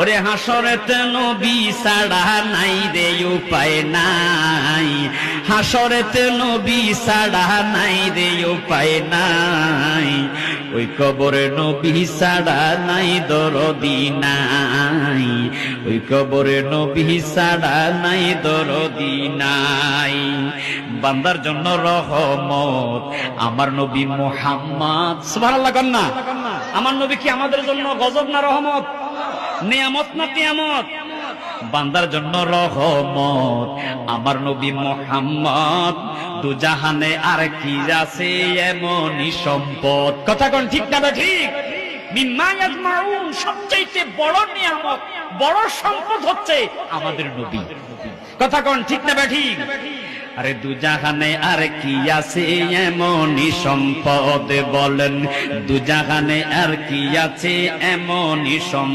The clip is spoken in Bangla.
ওরে হাসরেতে নবী সাড়া নাই রে উপায় নাই। হাসরেতে নবী সাড়া নাই রে উপায় নাই। ওই কবরে নবী সাড়া নাই, দরদি নাই। ওই কবরে নবী সাড়া নাই, দরদি নাই। বান্দার জন্য রহমত। আমার নবী মোহাম্মদ। সুবহানাল্লাহ না আমার নবী কি আমাদের জন্য গজব না রহমত? নিয়ামত না কিয়ামত? বান্দার জন্য রহমত। আমার নবী মোহাম্মদ দুজাহানে আর কি আছে এমনই সম্পদ। কথা কোন ঠিক না ঠিক সবচাইতে বড় নিয়ামত, বড় সম্পদ হচ্ছে আমাদের নবী। কথা কোন ঠিক না ঠিক আরে দুজাহানে আর কি আছে এমনই সম্পদ বলেন। দুজাহানে আর কি আছে এমনই সম্পদ